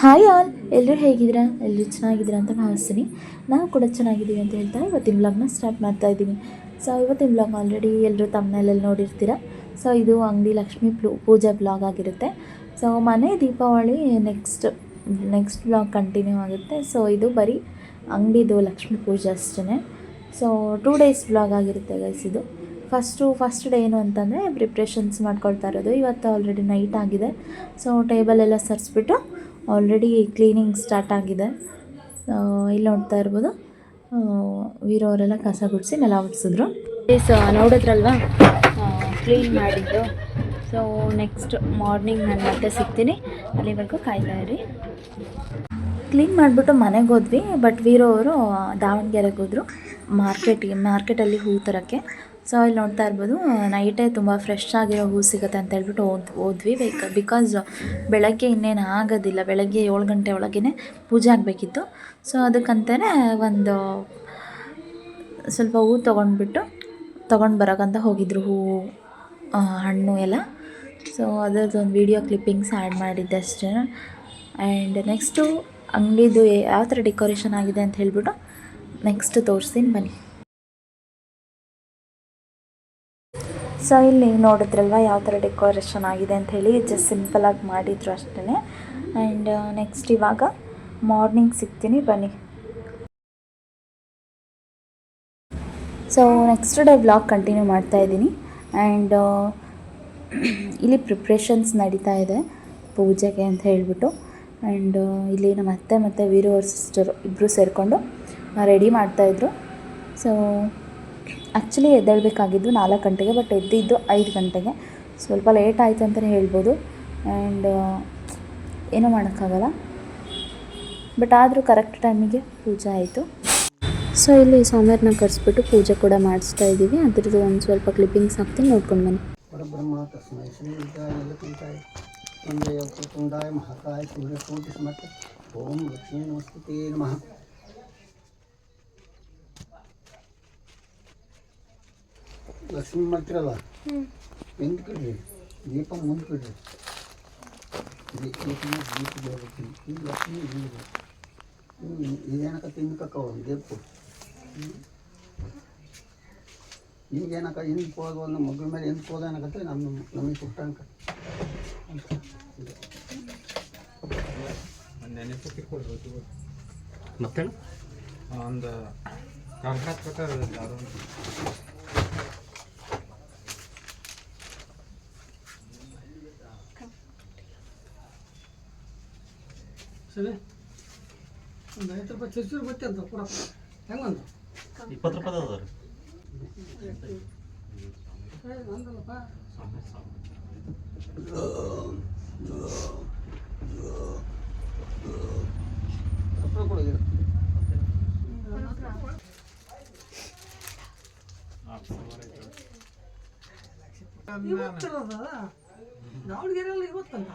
Hi all ಎಲ್ಲರೂ ಹೇಗಿದ್ದೀರಾ? ಎಲ್ಲರೂ ಚೆನ್ನಾಗಿದ್ದೀರಾ ಅಂತ ಭಾವಿಸ್ತೀನಿ ನಾವು ಕೂಡ ಚೆನ್ನಾಗಿದ್ದೀವಿ ಅಂತ ಹೇಳ್ತಾ ಇವತ್ತಿನ ವ್ಲಾಗ್ನ ಸ್ಟಾರ್ಟ್ ಮಾಡ್ತಾ ಇದ್ದೀನಿ ಸೊ ಇವತ್ತಿನ ಬ್ಲಾಗ್ ಆಲ್ರೆಡಿ ಎಲ್ಲರೂ ತಮ್ಮನೆಯಲ್ಲಿ ನೋಡಿರ್ತೀರ. ಸೊ ಇದು ಅಂಗಡಿ ಲಕ್ಷ್ಮೀ ಪೂಜಾ ಪೂಜೆ ಬ್ಲಾಗ್ ಆಗಿರುತ್ತೆ. ಸೊ ಮನೆ Deepavali next next blog continue ಆಗುತ್ತೆ. ಸೊ ಇದು ಬರೀ ಅಂಗಡಿದು ಲಕ್ಷ್ಮೀ ಪೂಜೆ ಅಷ್ಟೇ ಸೊ ಟೂ ಡೇಸ್ ಬ್ಲಾಗ್ ಆಗಿರುತ್ತೆ ಗೈಸ್ ಇದು. ಫಸ್ಟು ಫಸ್ಟ್ ಡೇ ಏನು ಅಂತಂದರೆ ಪ್ರಿಪ್ರೇಷನ್ಸ್ ಮಾಡ್ಕೊಳ್ತಾ ಇರೋದು. ಇವತ್ತು ಆಲ್ರೆಡಿ ನೈಟ್ ಆಗಿದೆ. ಸೊ ಟೇಬಲ್ ಎಲ್ಲ ಸರಿಸ್ಬಿಟ್ಟು ಆಲ್ರೆಡಿ ಕ್ಲೀನಿಂಗ್ ಸ್ಟಾರ್ಟ್ ಆಗಿದೆ. ಇಲ್ಲಿ ನೋಡ್ತಾ ಇರ್ಬೋದು. ವೀರವರೆಲ್ಲ ಕಸ ಗುಡಿಸಿ ನೆಲ ಒರೆಸಿದ್ರು ಪ್ಲೀಸ್ ನೋಡಿದ್ರಲ್ವಾ ಕ್ಲೀನ್ ಮಾಡಿದ್ದು. ಸೊ ನೆಕ್ಸ್ಟ್ ಮಾರ್ನಿಂಗ್ ನಾನು ಮತ್ತೆ ಸಿಗ್ತೀನಿ. ಅಲ್ಲಿವರೆಗೂ ಕಾಯ್ತಾ ಇರಿ. ಕ್ಲೀನ್ ಮಾಡಿಬಿಟ್ಟು ಮನೆಗೆ ಹೋದ್ವಿ ಬಟ್ ವೀರೋ ಅವರು ದಾವಣಗೆರೆಗೆ ಹೋದರು. ಮಾರ್ಕೆಟಿಗೆ ಮಾರ್ಕೆಟಲ್ಲಿ ಹೂ ತರೋಕ್ಕೆ. ಸೊ ಇಲ್ಲಿ ನೋಡ್ತಾ ಇರ್ಬೋದು ನೈಟೇ ತುಂಬ ಫ್ರೆಶ್ ಆಗಿರೋ ಹೂ ಸಿಗುತ್ತೆ ಅಂತ ಹೇಳ್ಬಿಟ್ಟು ಹೋದ್ ಹೋದ್ವಿ ಬೇಕ ಬಿಕಾಸ್ ಬೆಳಗ್ಗೆ ಇನ್ನೇನು ಆಗೋದಿಲ್ಲ, ಬೆಳಗ್ಗೆ ಏಳು ಗಂಟೆ ಒಳಗೇ ಪೂಜೆ ಆಗಬೇಕಿತ್ತು. ಸೊ ಅದಕ್ಕಂತಲೇ ಒಂದು ಸ್ವಲ್ಪ ಹೂ ತೊಗೊಂಡ್ಬಿಟ್ಟು, ತೊಗೊಂಡು ಬರೋಕ್ಕಂತ ಹೋಗಿದ್ರು ಹೂವು ಹಣ್ಣು ಎಲ್ಲ. ಸೊ ಅದರದ್ದೊಂದು ವೀಡಿಯೋ ಕ್ಲಿಪ್ಪಿಂಗ್ಸ್ ಆ್ಯಡ್ ಮಾಡಿದ್ದೆ ಅಷ್ಟೇ. ಆ್ಯಂಡ್ ನೆಕ್ಸ್ಟು ಅಂಗಡಿದು ಯಾವ ಥರ ಡೆಕೋರೇಷನ್ ಆಗಿದೆ ಅಂತ ಹೇಳಿಬಿಟ್ಟು ನೆಕ್ಸ್ಟ್ ತೋರಿಸ್ತೀನಿ. ಬನ್ನಿ. ಸೊ ಇಲ್ಲಿ ನೋಡಿದ್ರಲ್ವ ಯಾವ ಥರ ಡೆಕೋರೇಷನ್ ಆಗಿದೆ ಅಂತ ಹೇಳಿ. ಜಸ್ಟ್ ಸಿಂಪಲಾಗಿ ಮಾಡಿದ್ರು ಅಷ್ಟೇ ಆ್ಯಂಡ್ ನೆಕ್ಸ್ಟ್ ಇವಾಗ ಮಾರ್ನಿಂಗ್ ಸಿಗ್ತೀನಿ, ಬನ್ನಿ. So next day blog continue ಮಾಡ್ತಾ ಇದ್ದೀನಿ. ಆ್ಯಂಡ್ ಇಲ್ಲಿ ಪ್ರಿಪ್ರೇಷನ್ಸ್ ನಡೀತಾ ಇದೆ, ಪೂಜೆಗೆ ಅಂತ ಹೇಳಿಬಿಟ್ಟು. ಆ್ಯಂಡ್ ಇಲ್ಲಿ ನಮ್ಮ ಅತ್ತೆ ಮತ್ತು ವೀರು ಅವ್ರ ಸಿಸ್ಟರು ಇಬ್ಬರು ಸೇರಿಕೊಂಡು ರೆಡಿ ಮಾಡ್ತಾಯಿದ್ರು ಸೊ ಆ್ಯಕ್ಚುಲಿ ಎದ್ದೇಳಬೇಕಾಗಿದ್ದು ನಾಲ್ಕು ಗಂಟೆಗೆ ಬಟ್ ಎದ್ದಿದ್ದು ಐದು ಗಂಟೆಗೆ. ಸ್ವಲ್ಪ ಲೇಟ್ ಆಯಿತು ಅಂತಲೇ ಹೇಳ್ಬೋದು. ಆ್ಯಂಡ್ ಏನೂ ಮಾಡೋಕ್ಕಾಗಲ್ಲ. ಬಟ್ ಆದರೂ ಕರೆಕ್ಟ್ ಟೈಮಿಗೆ ಪೂಜೆ ಆಯಿತು. ಸೊ ಇಲ್ಲಿ ಸೋಮವಾರನ ಕರೆಸ್ಬಿಟ್ಟು ಪೂಜೆ ಕೂಡ ಮಾಡಿಸ್ತಾ ಇದ್ದೀವಿ. ಅದ್ರದ್ದು ಒಂದು ಸ್ವಲ್ಪ ಕ್ಲಿಪ್ಪಿಂಗ್ಸ್ ಹಾಕ್ತೀನಿ, ನೋಡ್ಕೊಂಡು ಬನ್ನಿ. ಓಂ ಲಕ್ಷ್ಮೀ ನಮಸ್ತೆ ನಮಃ. ಲಕ್ಷ್ಮೀ ಮಾಡ್ತಿರಲ್ಲ? ಹಿಂದ್ಕಿಡ್ರಿ ದೀಪ ಮುಂದ್ಕಿಡ್ರಿ ದೀಪ ದೀಪ ಲಕ್ಷ್ಮಿ ಈ ಲಕ್ಷ್ಮೀ ದೇವಿ ಇದೇನಕ ತಿನ್ಕಕ್ಕವ ದೀಪ? ಈಗ ಏನಕ್ಕ ಹಿಂದೆ ಹೋದ ಒಂದು ಮಗಳ ಮೇಲೆ ಹಿಂದೆ ಹೋದ ಏನಕತ್ತೆ ನಮ್ಮ ನಮಗೆ ಕೊಟ್ಟಂಕ ಮತ್ತೆ ಒಂದು ಪ್ರಕಾರ ಸರಿ ಒಂದು ಐವತ್ತು ರೂಪಾಯಿ ಚರ್ಚೂರು ಬತ್ತೆ ಅಂತ ಪುರ ಹೆಂಗಂತ ಇಪ್ಪತ್ತು ರೂಪಾಯಿ ಅದ ರೀ ನಂದಲ್ಲಪ್ಪ ಕೊಡೋದಿಲ್ಲ ಇವತ್ತಿರೋದ ದಾವಣಗೆರೆಯಲ್ಲಿ ಇವತ್ತಲ್ಲ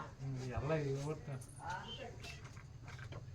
ಎಲ್ಲ ಇವತ್ತು.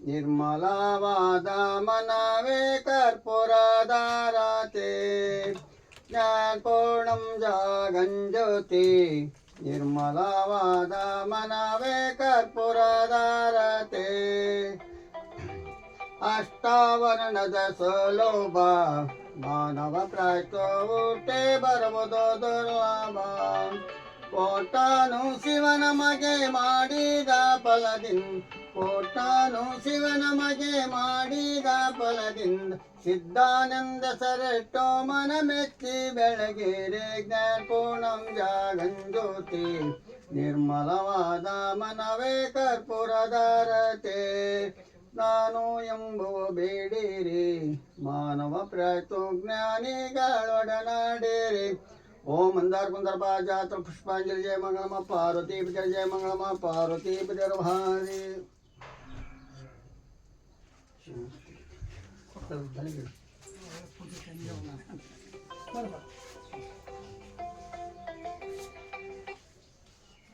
ನಿರ್ಮಲವಾದ ಮನವೇ ಕರ್ಪೂರದಾರತೆ ಜ್ಞಾನ ಪೂರ್ಣಂ ಜಾಗಂಜ್ಯೋತಿ ನಿರ್ಮಲವಾದ ಮನವೇ ಕರ್ಪೂರದಾರತೆ ಅಷ್ಟಾವರಣದ ಸೋಲೋಭ, ಮಾನವ ಪ್ರಾಯ್ತೋಟೆ ಬರುವುದು ದುರ್ಲಭ. ಕೋಟಾನು ಶಿವನ ಮಗೆ ಮಾಡಿದ ಫಲದಿಂದ ಕೋಟಾನು ಶಿವನ ಮಗೆ ಮಾಡಿದ ಫಲದಿಂದ ಸಿದ್ಧಾನಂದ ಸರಟೋ ಮನ ಮೆಚ್ಚಿ ಬೆಳಗೆರೆ ಜ್ಞಾನಪೂರ್ಣಂ ಜಾಗಂಜ್ಯೋತಿ ನಿರ್ಮಲವಾದ ಮನವೇ ಕರ್ಪುರದಾರತೆ ನಾನು ಎಂಬುವ ಬೇಡಿರಿ, ಮಾನವ ಪ್ರಾಯ್ತು ಜ್ಞಾನಿಗಳೊಡನಾಡಿರಿ ಓಂ ಮಂದಾರ ಕುಂದರ ಜಾತ್ರ ಪುಷ್ಪಾಂಜಲಿ ಜಯ ಮಂಗಳಮ, ಪಾರ್ವತಿ ಜಯ ಮಂಗಳಮ, ಪಾರ್ವತಿ ಭಾರಿ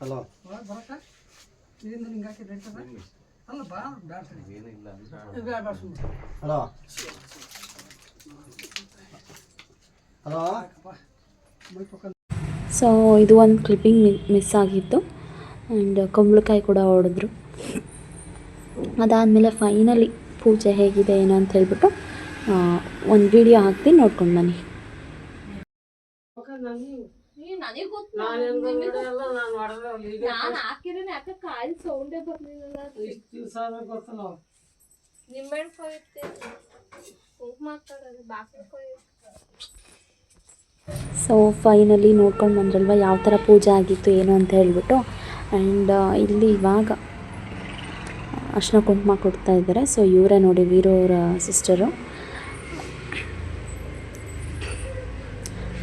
ಹಲೋ. ಹಲೋ. ಹಲೋ. ಸೊ ಇದು ಒಂದು ಕ್ಲಿಪ್ಪಿಂಗ್ ಮಿಸ್ ಆಗಿತ್ತು. ಆ್ಯಂಡ್ ಕುಂಬಳಕಾಯಿ ಕೂಡ ಹೊಡೆದ್ರು. ಅದಾದಮೇಲೆ ಫೈನಲಿ ಪೂಜೆ ಹೇಗಿದೆ ಏನು ಅಂತ ಹೇಳ್ಬಿಟ್ಟು ಒಂದು ವಿಡಿಯೋ ಹಾಕ್ತೀನಿ, ನೋಡ್ಕೊಂಡು ಬನ್ನಿ. ಸೊ ಫೈನಲಿ ನೋಡ್ಕೊಂಡು ಬಂದ್ರಲ್ವ, ಯಾವ ಥರ ಪೂಜೆ ಆಗಿತ್ತು, ಏನು ಅಂತ ಹೇಳ್ಬಿಟ್ಟು. ಆ್ಯಂಡ್ ಇಲ್ಲಿ ಇವಾಗ ಅರ್ಶಿನ ಕುಂಕುಮ ಕೊಡ್ತಾ ಇದ್ದಾರೆ. ಸೊ ಇವರೇ ನೋಡಿ ವೀರು ಅವರ ಸಿಸ್ಟರು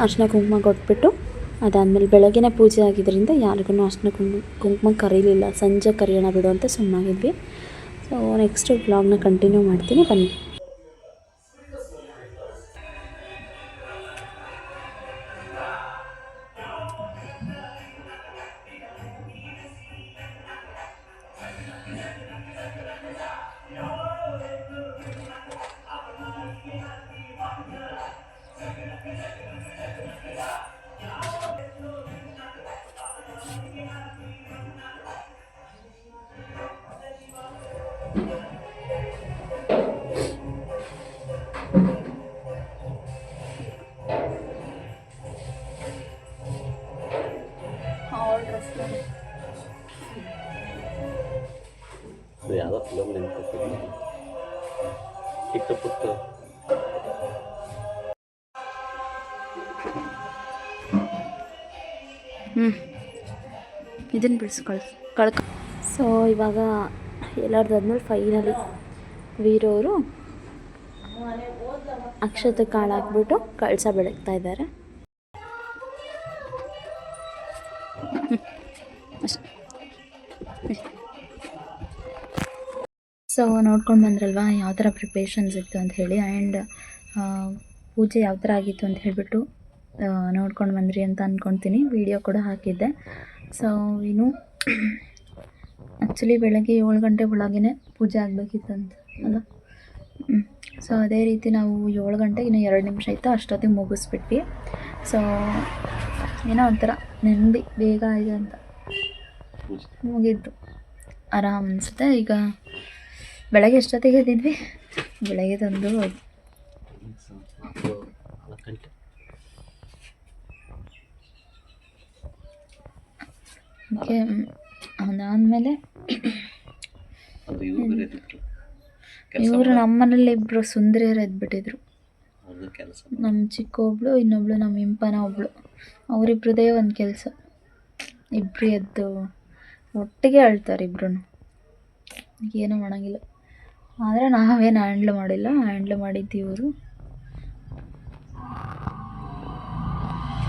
ಅರ್ಶಿನ ಕುಂಕುಮ ಕೊಟ್ಬಿಟ್ಟು ಅದಾದಮೇಲೆ ಬೆಳಗ್ಗೆನೇ ಪೂಜೆ ಆಗಿದ್ದರಿಂದ ಯಾರಿಗೂ ಅರ್ಶಿನ ಕುಂಕುಮ ಕುಂಕುಮ ಕರೀಲಿಲ್ಲ. ಸಂಜೆ ಕರೆಯೋಣ ಬಿಡು ಅಂತ ಸುಮ್ಮನಾಗಿದ್ವಿ ಸೊ ನೆಕ್ಸ್ಟ್ ಬ್ಲಾಗ್ನ ಕಂಟಿನ್ಯೂ ಮಾಡ್ತೀನಿ. ಬನ್ನಿ. ಯಾವುದೋ ಫಿಲಮ್ ನೆನ್ಕೊತೀನಿ ಚಿಕ್ಕ ಪುಟ್ಟ ಹ್ಞೂ ಇದನ್ನು ಬಿಡಿಸ್ಕೊಳ್ ಕಳ್ಕ. ಸೊ ಇವಾಗ ಎಲ್ಲರದಾದ್ಮೇಲೆ ಫೈನಲಿ ವೀರವರು ಅಕ್ಷತೆ ಕಾಳು ಹಾಕ್ಬಿಟ್ಟು ಕಳಸ ಬೆಳಗ್ತಾ ಇದ್ದಾರೆ ಸೊ ನೋಡ್ಕೊಂಡು ಬಂದ್ರಲ್ವಾ ಯಾವ ಥರ ಪ್ರಿಪ್ರೇಷನ್ಸ್ ಇತ್ತು ಅಂತ ಹೇಳಿ ಆ್ಯಂಡ್ ಪೂಜೆ ಯಾವ ಥರ ಆಗಿತ್ತು ಅಂತ ಹೇಳಿಬಿಟ್ಟು ನೋಡ್ಕೊಂಡು ಬಂದ್ರಿ ಅಂತ ಅಂದ್ಕೊಳ್ತೀನಿ ವಿಡಿಯೋ ಕೂಡ ಹಾಕಿದ್ದೆ. ಸೊ ಇನ್ನು ಆ್ಯಕ್ಚುಲಿ ಬೆಳಗ್ಗೆ ಏಳು ಗಂಟೆ ಒಳಗೇ ಪೂಜೆ ಆಗಬೇಕಿತ್ತಂತ, ಅಲ್ಲ? ಸೊ ಅದೇ ರೀತಿ ನಾವು ಏಳು ಗಂಟೆಗೆ ಇನ್ನೂ ಎರಡು ನಿಮಿಷ ಆಯಿತು, ಅಷ್ಟೊತ್ತಿಗೆ ಮುಗಿಸ್ಬಿಟ್ವಿ. ಸೊ ಏನೋ ಒಂಥರ ನೆಮ್ಮದಿ, ಬೇಗ ಆಗಿದೆ ಅಂತ. ಮುಗಿದ್ದು ಆರಾಮ್ ಅನಿಸುತ್ತೆ. ಈಗ ಬೆಳಗ್ಗೆ ಎಷ್ಟೊತ್ತಿಗೆ ಎದ್ದಿದ್ವಿ? ಬೆಳಗ್ಗೆ ತಂದು ನಾಲ್ಕು ಗಂಟೆ ಓಕೆ ಅದಾದಮೇಲೆ ಅದು ಇವ್ರು ನಮ್ಮನೇಲಿ ಇಬ್ಬರು ಸುಂದರಿಯರು ಎದ್ಬಿಟ್ಟಿದ್ರು ನಮ್ಮ ಚಿಕ್ಕ ಒಬ್ಳು ಇನ್ನೊಬ್ಳು ನಮ್ಮ ಇಂಪನ ಒಬ್ಳು. ಅವರಿಬ್ರದೇ ಒಂದು ಕೆಲಸ. ಇಬ್ಬರು ಎದ್ದು ಒಟ್ಟಿಗೆ ಅಳ್ತಾರೆ ಇಬ್ರು ಏನೂ ಮಾಡೋಂಗಿಲ್ಲ. ಆದರೆ ನಾವೇನು ಹ್ಯಾಂಡ್ಲ್ ಮಾಡಿಲ್ಲ. ಹ್ಯಾಂಡ್ಲ್ ಮಾಡಿದ್ದು ಇವರು.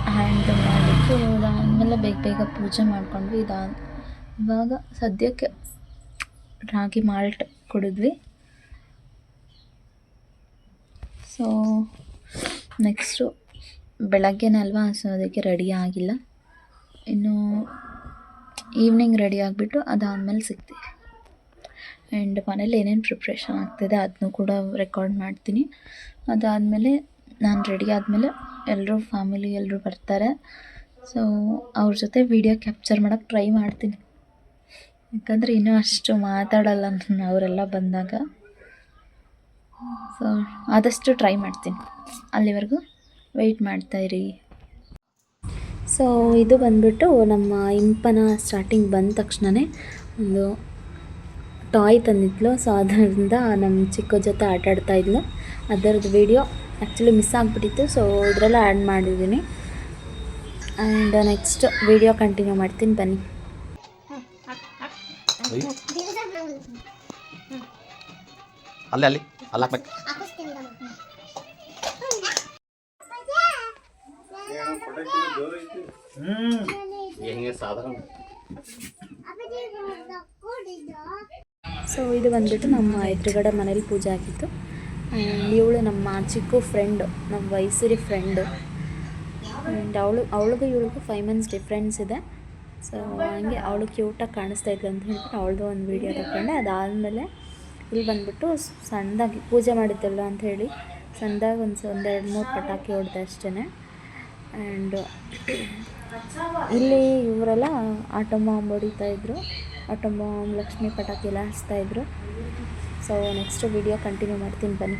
ಹ್ಯಾಂಡ್ಲ್ ಮಾಡಿದ್ದು ಅದಾದಮೇಲೆ ಬೇಗ ಬೇಗ ಪೂಜೆ ಮಾಡ್ಕೊಂಡ್ವಿ. ಇದಾದ ಇವಾಗ ಸದ್ಯಕ್ಕೆ ರಾಗಿ ಮಾಲ್ಟ್ ಕುಡಿದ್ವಿ. ಸೊ ನೆಕ್ಸ್ಟು ಬೆಳಗ್ಗೆನೇ ಅಲ್ವಾ? ಸೊ ಅದಕ್ಕೆ ರೆಡಿ ಆಗಿಲ್ಲ. ಇನ್ನು ಈವ್ನಿಂಗ್ ರೆಡಿ ಆಗಿಬಿಟ್ಟು ಅದಾದಮೇಲೆ ಸಿಗ್ತೀವಿ. ಆ್ಯಂಡ್ ಮನೇಲಿ ಏನೇನು ಪ್ರಿಪ್ರೇಷನ್ ಆಗ್ತಿದೆ ಅದನ್ನೂ ಕೂಡ ರೆಕಾರ್ಡ್ ಮಾಡ್ತೀನಿ. ಅದಾದಮೇಲೆ ನಾನು ರೆಡಿ ಆದಮೇಲೆ ಎಲ್ಲರೂ ಫ್ಯಾಮಿಲಿ ಎಲ್ಲರೂ ಬರ್ತಾರೆ. ಸೊ ಅವ್ರ ಜೊತೆ ವೀಡಿಯೋ ಕ್ಯಾಪ್ಚರ್ ಮಾಡೋಕ್ಕೆ ಟ್ರೈ ಮಾಡ್ತೀನಿ. ಯಾಕಂದರೆ ಇನ್ನೂ ಅಷ್ಟು ಮಾತಾಡಲ್ಲ ನಾನು ಅವರೆಲ್ಲ ಬಂದಾಗ. ಸೊ ಆದಷ್ಟು ಟ್ರೈ ಮಾಡ್ತೀನಿ. ಅಲ್ಲಿವರೆಗೂ ವೆಯ್ಟ್ ಮಾಡ್ತಾಯಿರಿ ಸೊ ಇದು ಬಂದ್ಬಿಟ್ಟು ನಮ್ಮ ಇಂಪನ ಸ್ಟಾರ್ಟಿಂಗ್ ಬಂದ ತಕ್ಷಣವೇ ಒಂದು ಟಾಯ್ ತಂದಿದ್ಲು. ಸೊ ಅದರಿಂದ ನಮ್ಮ ಚಿಕ್ಕ ಜೊತೆ ಆಟ ಅದರದ್ದು ವಿಡಿಯೋ ಆ್ಯಕ್ಚುಲಿ ಮಿಸ್ ಆಗಿಬಿಟ್ಟಿತ್ತು. ಸೊ ಇದರಲ್ಲೇ ಆ್ಯಡ್ ಮಾಡಿದ್ದೀನಿ. ಆ್ಯಂಡ್ ನೆಕ್ಸ್ಟ್ ವಿಡಿಯೋ ಕಂಟಿನ್ಯೂ ಮಾಡ್ತೀನಿ ಬನ್ನಿ ಅಲ್ಲೇ ಅಲ್ಲಿ ಅಲ್ಲಿ ಹಾಕ್ಬೇಕು ಹೆಂಗೆ ಸಾಧಾರಣ ಸೊ ಇದು ಬಂದ್ಬಿಟ್ಟು ನಮ್ಮ ಎದುರುಗಡೆ ಮನೇಲಿ ಪೂಜೆ ಆಗಿತ್ತು. ಆ್ಯಂಡ್ ಇವಳು ನಮ್ಮ ಚಿಕ್ಕು ಫ್ರೆಂಡು ನಮ್ಮ ವಯಸ್ಸಿರಿ ಫ್ರೆಂಡು ಆ್ಯಂಡ್ ಅವಳು, ಅವಳಿಗೂ ಇವಳಿಗೂ ಫೈವ್ ಮಂತ್ಸ್ ಡಿಫ್ರೆನ್ಸ್ ಇದೆ. ಸೊ ಹಂಗೆ ಅವಳು ಕ್ಯೂಟಾಗಿ ಕಾಣಿಸ್ತಾ ಇದ್ಲು ಅಂತ ಹೇಳ್ಬಿಟ್ಟು ಅವಳದು ಒಂದು ವೀಡಿಯೋ ತಗೊಂಡೆ ಅದಾದಮೇಲೆ ಇಲ್ಲಿ ಬಂದ್ಬಿಟ್ಟು ಸಣ್ಣದಾಗಿ ಪೂಜೆ ಮಾಡಿದ್ದಲ್ಲ ಅಂತ ಹೇಳಿ ಸಣ್ಣದಾಗಿ ಒಂದು ಒಂದೆರಡು ಮೂರು ಪಟಾಕಿ ಹೊಡೆದೆ ಅಷ್ಟೇ ಆ್ಯಂಡ್ ಇಲ್ಲಿ ಇವರೆಲ್ಲ ಆಟೋ ಬಾಂಬ್ ಹೊಡಿತಾ ಇದ್ರು. ಆಟೋ ಲಕ್ಷ್ಮಿ ಪಟಾಕಿ ಎಲ್ಲ ಹಚ್ತಾ ಇದ್ರು. ಸೊ ನೆಕ್ಸ್ಟ್ ವಿಡಿಯೋ ಕಂಟಿನ್ಯೂ ಮಾಡ್ತೀನಿ, ಬನ್ನಿ.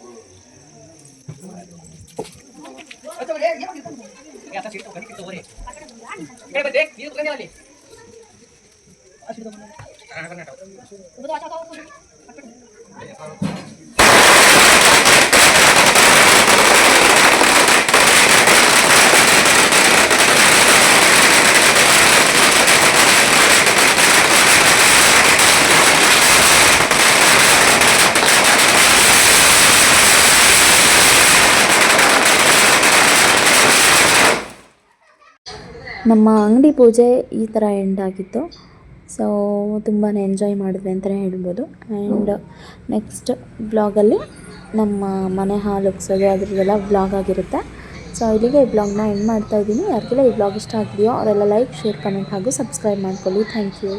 ತೌಸಂಡ್ ವಾಲ ಇದು ಫೈವ್ ತೌಸಂಡ್ ವಾಲ ನೀನು ಒಂದು ಸಾವಿರ ಸಣ್ಣದು ಅಲ್ಲಿಂದ ಇಲ್ಲಿಗೆ ಅಚ್ಚಯ್ಯ ಸಾಕಾಗ್ತದೆ ಹಂಗೆ ಏ ಉದ್ದಾಗಡ ಅಲ್ಲಿಂದ ಕೊಡ ಹೊಡೆದು ತಗೊಳ್ಳೋಣ. ಹಾಂ ನಮ್ಮ ಅಂಗಡಿ ಪೂಜೆ ಈ ಥರ ಎಂಡ್ ಆಗಿತ್ತು. ಸೊ ತುಂಬಾ ಎಂಜಾಯ್ ಮಾಡಿದ್ವಿ ಅಂತಲೇ ಹೇಳ್ಬೋದು. ಆ್ಯಂಡ್ ನೆಕ್ಸ್ಟ್ ಬ್ಲಾಗಲ್ಲಿ ನಮ್ಮ ಮನೆ ಹಾಲು ಉಗ್ಸೋದು ಅದ್ರದ್ದೆಲ್ಲ ಬ್ಲಾಗ್ ಆಗಿರುತ್ತೆ. ಸೊ ಇಲ್ಲಿಗೆ ಈ ಬ್ಲಾಗ್ನ ಎಂಡ್ ಮಾಡ್ತಾ ಇದ್ದೀನಿ. ಯಾರಿಗೆಲ್ಲ ಈ ಬ್ಲಾಗ್ ಇಷ್ಟ ಆಗಿದೆಯೋ, ಅವರೆಲ್ಲ ಲೈಕ್ ಶೇರ್ ಕಮೆಂಟ್ ಹಾಗೂ ಸಬ್ಸ್ಕ್ರೈಬ್ ಮಾಡ್ಕೊಳ್ಳಿ. Thank you